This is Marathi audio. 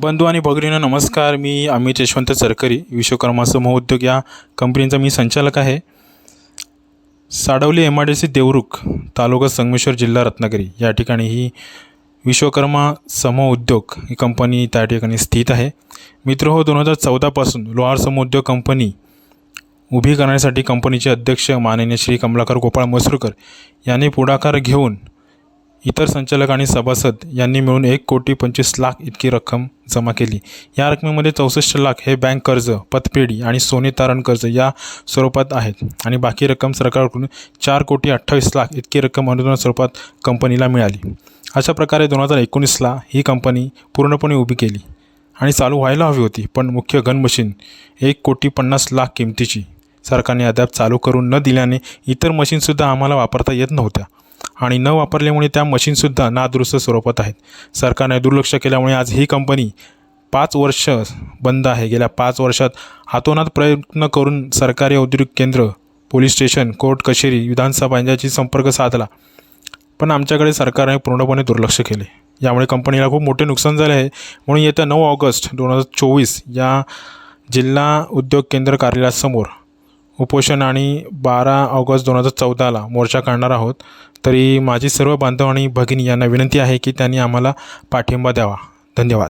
बंधू आणि भगिनींनो नमस्कार. मी अमित यशवंत सरकरी विश्वकर्मा समूहउद्योग या कंपनीचा मी संचालक आहे. Sadavali M I D C Devrukh taluka Sangameshwar जिल्हा रत्नागिरी. या ठिकाणी ही विश्वकर्मा समूह उद्योग ही कंपनी त्या ठिकाणी स्थित आहे. मित्र हो दोन हजार चौदापासून लोहार समूहउद्योग कंपनी उभी करण्यासाठी कंपनीचे अध्यक्ष माननीय श्री कमलाकर गोपाळ मसरूकर यांनी पुढाकार घेऊन इतर संचालक आणि सभासद यांनी मिळून एक कोटी पंचवीस लाख इतकी रक्कम जमा केली. या रकमेमध्ये चौसष्ट लाख हे बँक कर्ज पतपेढी आणि सोने तारण कर्ज या स्वरूपात आहेत आणि बाकी रक्कम सरकारकडून चार कोटी अठ्ठावीस लाख इतकी रक्कम अनुदान स्वरूपात कंपनीला मिळाली. अशा प्रकारे दोन हजार एकोणीसला ही कंपनी पूर्णपणे उभी केली आणि चालू व्हायला हवी होती पण मुख्य गन मशीन एक कोटी पन्नास लाख किमतीची सरकारने अद्याप चालू करून न दिल्याने इतर मशीनसुद्धा आम्हाला वापरता येत नव्हत्या. आणि न वापरल्यामुळे त्या मशीनसुद्धा नादुरुस्त स्वरूपात आहेत. सरकारने दुर्लक्ष केल्यामुळे आज ही कंपनी पाच वर्ष बंद आहे. गेल्या पाच वर्षात हातोनात प्रयत्न करून सरकारी औद्योगिक केंद्र पोलीस स्टेशन कोर्ट कचेरी विधानसभा यांच्याशी संपर्क साधला. पण आमच्याकडे सरकारने पूर्णपणे दुर्लक्ष केले. यामुळे कंपनीला खूप मोठे नुकसान झाले आहे. म्हणून येत्या नऊ ऑगस्ट दोन हजार चोवीस या जिल्हा उद्योग केंद्र कार्यालयासमोर उपोषण आणि बारा ऑगस्ट दोन हजार चौदाला मोर्चा काढणार आहोत. तरी माझी सर्व बांधव आणि भगिनी यांना विनंती आहे की त्यांनी आम्हाला पाठिंबा द्यावा. धन्यवाद.